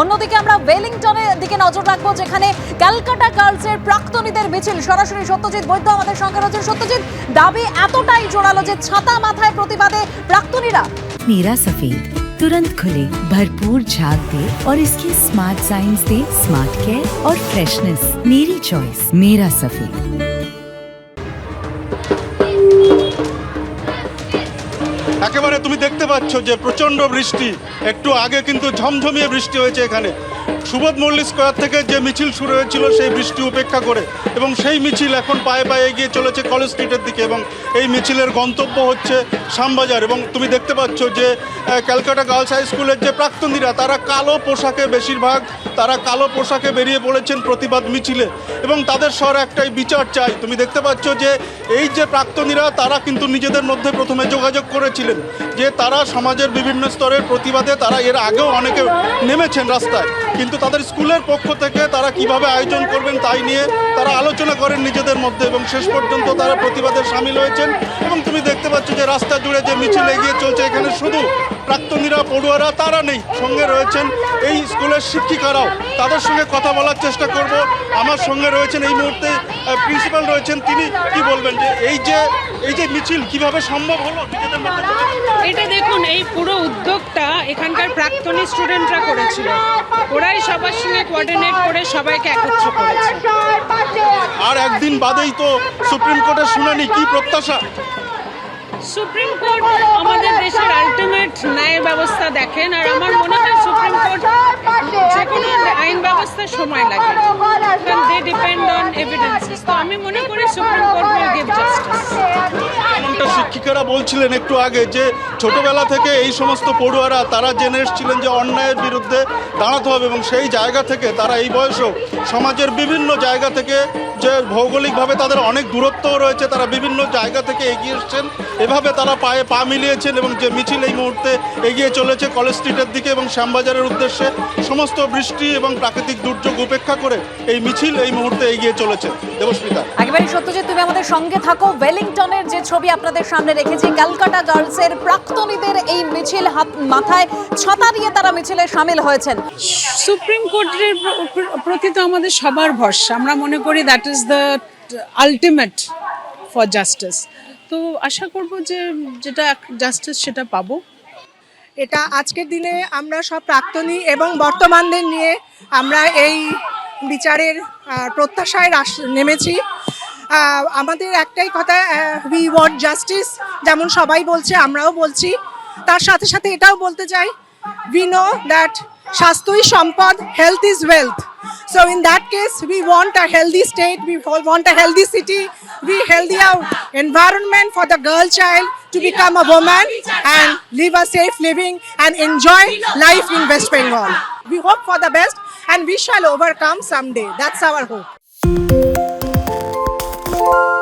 অন্যদিকে আমরা ওয়েলিংটনের দিকে নজর রাখবো যেখানে ক্যালকাটা গার্লসের প্রাক্তনীদের মিছিল সরাসরি সত্যজিৎ বৈদ্য আমাদের সঙ্গে রয়েছেন সত্যজিৎ দাবি এতটাই জোরালো যে ছাতা মাথায় প্রতিবাদে প্রাক্তনীরা मेरा सफेद तुरंत खुले भरपूर झाग दे और इसकी स्मार्ट साइंस दे स्मार्ट केयर और फ्रेशनेस मेरी चॉइस मेरा सफेद একেবারে তুমি দেখতে পাচ্ছ যে প্রচণ্ড বৃষ্টি। একটু আগে কিন্তু ঝমঝমিয়ে বৃষ্টি হয়েছে এখানে। সুবোধ মল্লিক স্কোয়ার থেকে যে মিছিল শুরু হয়েছিল সেই বৃষ্টি উপেক্ষা করে এবং সেই মিছিল এখন পায়ে পায়ে এগিয়ে চলেছে কলেজ স্ট্রিটের দিকে এবং এই মিছিলের গন্তব্য হচ্ছে শ্যামবাজার এবং তুমি দেখতে পাচ্ছ যে ক্যালকাটা গার্লস হাই স্কুলের যে প্রাক্তনীরা, তারা কালো পোশাকে বেশিরভাগ, তারা কালো পোশাকে বেরিয়ে পড়েছেন প্রতিবাদ মিছিলে এবং তাদের স্বর একটাই, বিচার চাই। তুমি দেখতে পাচ্ছ যে, এই যে প্রাক্তনীরা, তারা কিন্তু নিজেদের মধ্যে প্রথমে যোগাযোগ করেছিলেন যে, তারা সমাজের বিভিন্ন স্তরের প্রতিবাদে তারা এর আগেও অনেকে নেমেছেন রাস্তায়। কিন্তু তাদের স্কুলের পক্ষ থেকে তারা কীভাবে আয়োজন করবেন তাই নিয়ে তারা আলোচনা করেন নিজেদের মধ্যে এবং শেষ পর্যন্ত তারা প্রতিবাদে সামিল হয়েছেন। এবং তুমি দেখতে পাচ্ছ যে রাস্তা জুড়ে যে মিছিল এগিয়ে চলছে, এখানে শুধু প্রাক্তনীরা, পড়ুয়ারা তারা নেই, সঙ্গে রয়েছেন এই স্কুলের শিক্ষিকারাও। তাদের সঙ্গে কথা বলার চেষ্টা করব। আমার সঙ্গে রয়েছেন এই মুহূর্তে প্রিন্সিপাল রয়েছেন। তিনি কি বলবেন যে এই যে এই যে মিছিল কীভাবে সম্ভব হলো এটা দেখুন, এই পুরো উদ্যোগটা এখানকার প্রাক্তনী স্টুডেন্টরা করেছিল। ওরাই সবার সঙ্গে কোঅর্ডিনেট করে সবাইকে একত্র করেছে। আর একদিন বাদেই তো সুপ্রিম কোর্টের শুনানি কি প্রত্যাশা? সুপ্রিম কোর্ট আমাদের দেশের আলটিমেট ন্যায় ব্যবস্থা দেখেন আর আমার মনে হয় সুপ্রিম কোর্ট যে কোনো আইন ব্যবস্থার সময় লাগে। দে ডিপেন্ড অন এভিডেন্সেস তো আমি মনে করি সুপ্রিম কোর্ট শিক্ষিকারা বলছিলেন একটু আগে যে ছোটবেলা থেকে এই সমস্ত পড়ুয়ারা, তারা জেনে এসেছিলেন যে অন্যায়ের বিরুদ্ধে দাঁড়াতে হবে এবং সেই জায়গা থেকে তারা এই বয়সেও সমাজের বিভিন্ন জায়গা থেকে যে ভৌগোলিকভাবে তাদের অনেক দূরত্বও রয়েছে, তারা বিভিন্ন জায়গা থেকে এগিয়ে এসছেন। এভাবে তারা পায়ে পা মিলিয়েছেন এবং যে মিছিল এই মুহূর্তে এগিয়ে চলেছে কলেজ স্ট্রিটের দিকে এবং শ্যামবাজারের উদ্দেশ্যে, সমস্ত বৃষ্টি এবং প্রাকৃতিক দুর্যোগ উপেক্ষা করে এই মিছিল এই মুহূর্তে এগিয়ে চলেছে। দেবস্মিতা। একেবারে সত্যজিৎ, তুমি আমাদের সঙ্গে থাকো। ওয়েলিংটনের যে ছবি আপনাদের সামনে রেখেছি ক্যালকাটা গার্লসের প্রাক্তনীদের এই মিছিল হাত মাথায় ছাতা দিয়ে তারা মিছিলে সামিল হয়েছেন। সুপ্রিম কোর্টের প্র- প্র- প্রতি তো আমাদের সবার ভরসা। আমরা মনে করি that is the ultimate for justice তো আশা করব যে যেটা জাস্টিস সেটা পাবো। এটা আজকের দিনে আমরা সব প্রাক্তনী এবং বর্তমানদের নিয়ে আমরা এই বিচারের প্রত্যাশায় রাস- নেমেছি। আমাদের একটাই কথা উই ওয়ান্ট জাস্টিস যেমন সবাই বলছে, আমরাও বলছি। তার সাথে সাথে এটাও বলতে চাই উই নো দ্যাট স্বাস্থ্যই সম্পদ health is wealth so in that case we want a healthy state we want a healthy city we healthy our environment for the girl child to become a woman and live a safe living and enjoy life in West Bengal we hope for the best and we shall overcome someday that's our hope thank you you